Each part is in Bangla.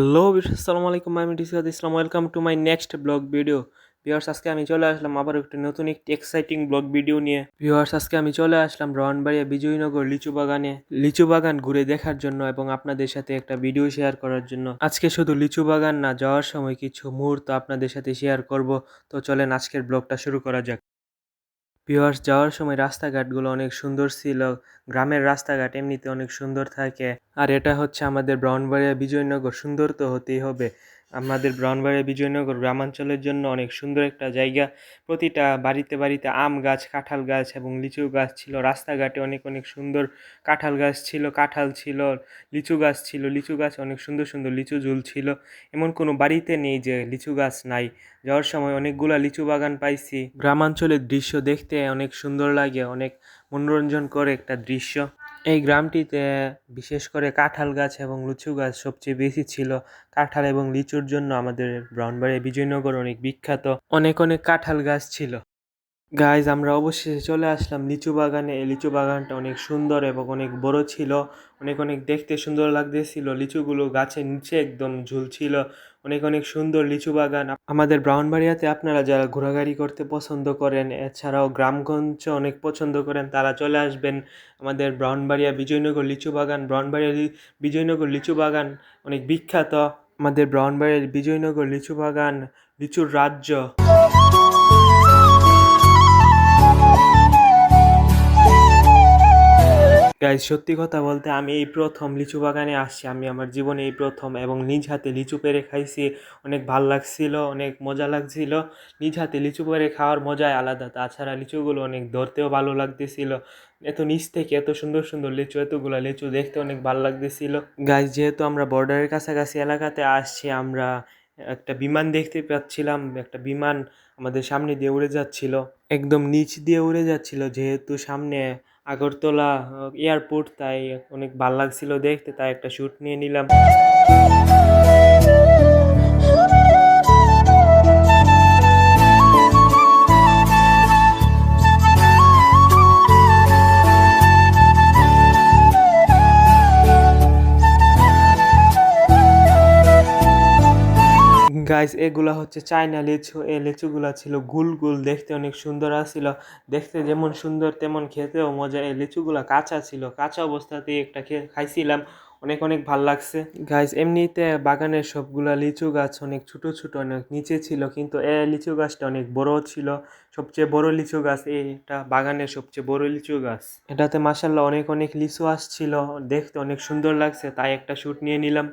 হ্যালো আসসালামু আলাইকুম, আমি Dishad Islam. Welcome to my next vlog video viewers, আজকে আমি চলে আসলাম আবার একটি নতুন একটি এক্সাইটিং ব্লগ ভিডিও নিয়ে। ভিউয়ার্স, আজকে আমি চলে আসলাম রহনবাড়িয়া বিজয়নগর লিচু বাগানে লিচু বাগান ঘুরে দেখার জন্য এবং আপনাদের সাথে একটা ভিডিও শেয়ার করার জন্য। আজকে শুধু লিচু বাগান না, যাওয়ার সময় কিছু মুহূর্ত আপনাদের সাথে শেয়ার করব। তো চলেন আজকের ব্লগটা শুরু করা যাক। ভিউয়ার্স যাওয়ার সময় রাস্তাঘাটগুলো অনেক সুন্দর ছিল, গ্রামের রাস্তাঘাট এমনিতে অনেক সুন্দর থাকে, আর এটা হচ্ছে আমাদের ব্রাউনবাড়িয়া বিজয়নগর, সুন্দর তো হতেই হবে। আমাদের ব্রাউনবাড়িয়া বিজয়নগর গ্রামাঞ্চলের জন্য অনেক সুন্দর একটা জায়গা। প্রতিটা বাড়িতে বাড়িতে আম গাছ, কাঁঠাল গাছ এবং লিচু গাছ ছিল। রাস্তাঘাটে অনেক অনেক সুন্দর কাঁঠাল গাছ ছিল, কাঁঠাল ছিল, লিচু গাছ ছিল, লিচু গাছ অনেক সুন্দর সুন্দর লিচু ঝুল ছিল। এমন কোনো বাড়িতে নেই যে লিচু গাছ নাই। যাওয়ার সময় অনেকগুলা লিচু বাগান পাইছি। গ্রামাঞ্চলের দৃশ্য দেখতে অনেক সুন্দর লাগে, অনেক মনোরঞ্জন করে একটা দৃশ্য। এই গ্রামটিতে বিশেষ করে কাঁঠাল গাছ এবং লিচু গাছ সবচেয়ে বেশি ছিল। কাঁঠাল এবং লিচুর জন্য আমাদের ব্রাউনবাড়িয়া বিজয়নগর অনেক বিখ্যাত। অনেক অনেক কাঁঠাল গাছ ছিল। গাইজ আমরা অবশেষে চলে আসলাম লিচু বাগানে। এই লিচু বাগানটা অনেক সুন্দর এবং অনেক বড় ছিল। অনেক অনেক দেখতে সুন্দর লাগতেছিল। লিচুগুলো গাছের নিচে একদম ঝুলছিল। অনেক অনেক সুন্দর লিচু বাগান। আমাদের ব্রাহ্মণবাড়িয়াতে আপনারা যারা ঘোরাঘুরি করতে পছন্দ করেন, এছাড়াও গ্রামগঞ্জ অনেক পছন্দ করেন, তারা চলে আসবেন আমাদের ব্রাহ্মণবাড়িয়া বিজয়নগর লিচু বাগান। ব্রাহ্মণবাড়িয়া বিজয়নগর লিচু বাগান অনেক বিখ্যাত। আমাদের ব্রাহ্মণবাড়িয়ার বিজয়নগর লিচু বাগান লিচুর রাজ্য। গাইজ সত্যি কথা বলতে আমি এই প্রথম লিচু বাগানে আসছি। আমি আমার জীবনে এই প্রথম এবং নিজ হাতে লিচু পেরে খাইছি। অনেক ভালো লাগছিল, অনেক মজা লাগছিল। নিজ হাতে লিচু পেরে খাওয়ার মজাই আলাদা। তাছাড়া লিচুগুলো অনেক ধরতেও ভালো লাগতেছিল। এত নিচ থেকে এত সুন্দর সুন্দর লিচু, এতগুলো লিচু দেখতে অনেক ভালো লাগতেছিল। গাইজ যেহেতু আমরা বর্ডারের কাছাকাছি এলাকাতে আসছি, আমরা একটা বিমান দেখতে পাচ্ছিলাম। একটা বিমান আমাদের সামনে দিয়ে উড়ে যাচ্ছিল। একদম নিচ দিয়ে উড়ে যাচ্ছিল, যেহেতু সামনে আগরতলা এয়ারপোর্ট তাই অনেক ভালো লাগছিল দেখতে তাই একটা শ্যুট নিয়ে নিলাম। গাইস এগুলা হচ্ছে চায়না লিচু। এই লিচুগুলা ছিল গুল গুল, দেখতে অনেক সুন্দর আসছিল দেখতে যেমন সুন্দর, তেমন খেতেও মজা। এই লিচুগুলা কাঁচা ছিল। কাঁচা অবস্থাতেই একটা খেয়ে খাইছিলাম। অনেক অনেক ভালো লাগছে। গাইস এমনিতে বাগানের সবগুলা লিচু গাছ অনেক ছোট ছোট, অনেক নিচে ছিল। কিন্তু এ লিচু গাছটা অনেক বড় ছিল। সবচেয়ে বড় লিচু গাছ এইটা বাগানের সবচেয়ে বড় লিচু গাছ। এটাতে মাসাল্লাহ অনেক অনেক লিচু আসছিল। দেখতে অনেক সুন্দর লাগছে। তাই একটা শ্যুট নিয়ে নিলাম।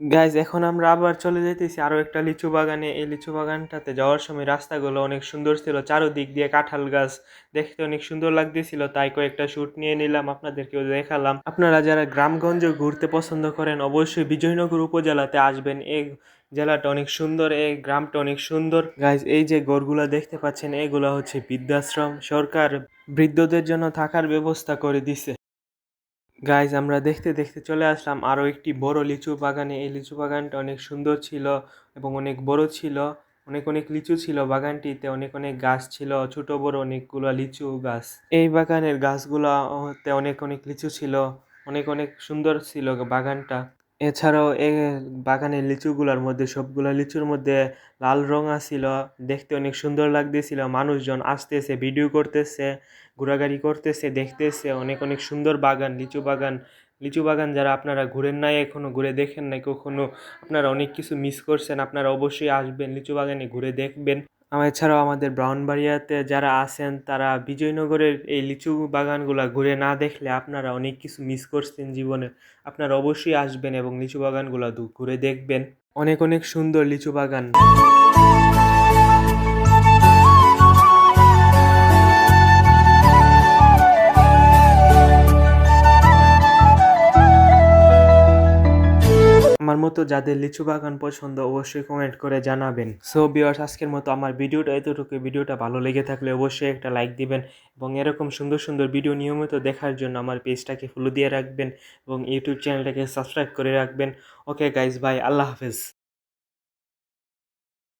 গাইজ এখন আমরা আবার চলে যেতেছি আরও একটা লিচু বাগানে। এই লিচু বাগানটাতে যাওয়ার সময় রাস্তাগুলো অনেক সুন্দর ছিল। চারোদিক দিয়ে কাঁঠাল গাছ দেখতে অনেক সুন্দর লাগতেছিল। তাই কয়েকটা শ্যুট নিয়ে নিলাম, আপনাদেরকেও দেখালাম। আপনারা যারা গ্রামগঞ্জে ঘুরতে পছন্দ করেন, অবশ্যই বিজয়নগর উপজেলাতে আসবেন। এই জেলাটা অনেক সুন্দর, এই গ্রামটা অনেক সুন্দর। গাইজ এই যে গড়গুলা দেখতে পাচ্ছেন, এগুলা হচ্ছে বৃদ্ধাশ্রম। সরকার বৃদ্ধদের জন্য থাকার ব্যবস্থা করে দিছে। গাইজ আমরা দেখতে দেখতে চলে আসলাম আরও একটি বড় লিচু বাগানে। এই লিচু বাগানটা অনেক সুন্দর ছিল এবং অনেক বড় ছিল। অনেক অনেক লিচু ছিল বাগানটিতে। অনেক অনেক গাছ ছিল। ছোট, বড় অনেকগুলো লিচু গাছ। এই বাগানের গাছগুলোতে অনেক অনেক লিচু ছিল। অনেক অনেক সুন্দর ছিল বাগানটা। এছাড়াও এ বাগানের লিচুগুলোর মধ্যে সবগুলো লিচুর মধ্যে লাল রং আছিল দেখতে অনেক সুন্দর লাগতেছিল, মানুষজন আসতেছে, ভিডিও করতেছে, ঘোরাঘুরি করতেছে, দেখতেছে, অনেক অনেক সুন্দর বাগান, লিচু বাগান। লিচু বাগান যারা আপনারা ঘুরেন নাই, এখনও ঘুরে দেখেন নাই, কখনো আপনারা অনেক কিছু মিস করছেন, আপনারা অবশ্যই আসবেন, লিচু বাগানে ঘুরে দেখবেন। আমার এছাড়াও আমাদের ব্রাউনবাড়িয়াতে যারা আছেন, তারা বিজয়নগরের এই লিচু বাগানগুলা ঘুরে না দেখলে আপনারা অনেক কিছু মিস করছেন জীবনে। আপনারা অবশ্যই আসবেন এবং লিচু বাগানগুলো ঘুরে দেখবেন। অনেক অনেক সুন্দর লিচু বাগান। আমার মতো যাদের লিচু বাগান পছন্দ অবশ্যই কমেন্ট করে জানাবেন। সো বিয়ার্স আজকের মতো আমার ভিডিওটা এতটুকু ভিডিওটা ভালো লেগে থাকলে অবশ্যই একটা লাইক দিবেন এবং এরকম সুন্দর সুন্দর ভিডিও নিয়মিত দেখার জন্য আমার পেজটাকে ফলো দিয়ে রাখবেন এবং ইউটিউব চ্যানেলটাকে সাবস্ক্রাইব করে রাখবেন। ওকে গাইজ বাই আল্লাহ হাফেজ।